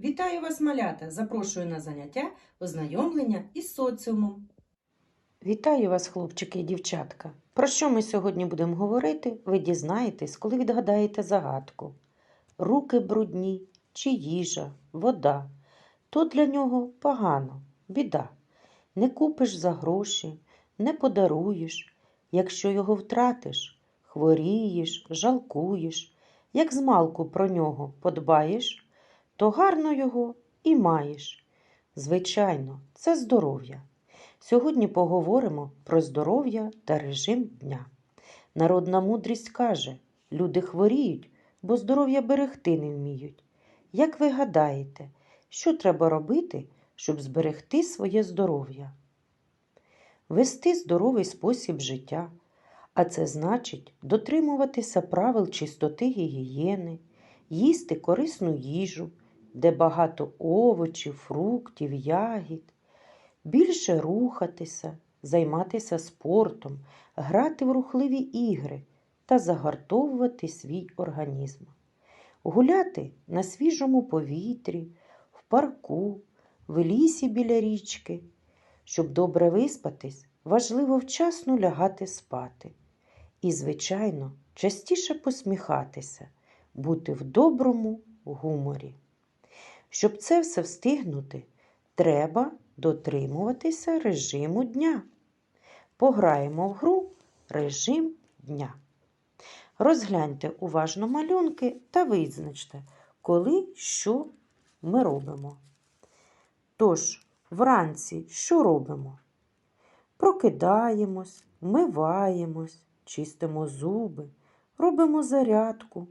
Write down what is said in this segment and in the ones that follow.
Вітаю вас, малята! Запрошую на заняття ознайомлення із соціумом. Вітаю вас, хлопчики і дівчатка. Про що ми сьогодні будемо говорити, ви дізнаєтесь, коли відгадаєте загадку. Руки брудні чи їжа, вода. То для нього погано, біда. Не купиш за гроші, не подаруєш. Якщо його втратиш, хворієш, жалкуєш. Як змалку про нього подбаєш, то гарно його і маєш. Звичайно, це здоров'я. Сьогодні поговоримо про здоров'я та режим дня. Народна мудрість каже: люди хворіють, бо здоров'я берегти не вміють. Як ви гадаєте, що треба робити, щоб зберегти своє здоров'я? Вести здоровий спосіб життя, а це значить дотримуватися правил чистоти гігієни, їсти корисну їжу, де багато овочів, фруктів, ягід більше рухатися, займатися спортом, грати в рухливі ігри та загартовувати свій організм, гуляти на свіжому повітрі, в парку, в лісі біля річки. Щоб добре виспатись, важливо вчасно лягати спати. І, звичайно, частіше посміхатися, бути в доброму гуморі. Щоб це все встигнути, треба дотримуватися режиму дня. Пограємо в гру режим дня. Розгляньте уважно малюнки та визначте, коли що ми робимо. Тож, вранці що робимо? Прокидаємось, вмиваємось, чистимо зуби, робимо зарядку,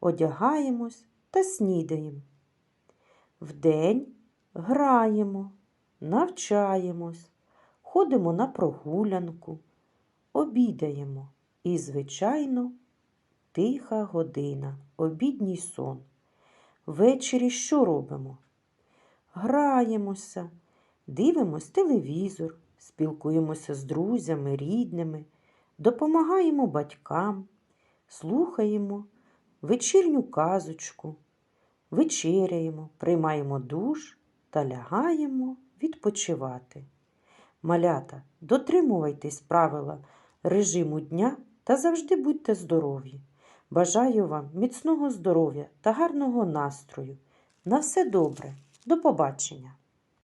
одягаємось та снідаємо. Вдень граємо, навчаємось, ходимо на прогулянку, обідаємо і, звичайно, тиха година, обідній сон. Ввечері що робимо? Граємося, дивимось телевізор, спілкуємося з друзями, рідними, допомагаємо батькам, слухаємо вечірню казочку, вечеряємо, приймаємо душ та лягаємо відпочивати. Малята, дотримувайтесь правила режиму дня та завжди будьте здорові. Бажаю вам міцного здоров'я та гарного настрою. На все добре. До побачення!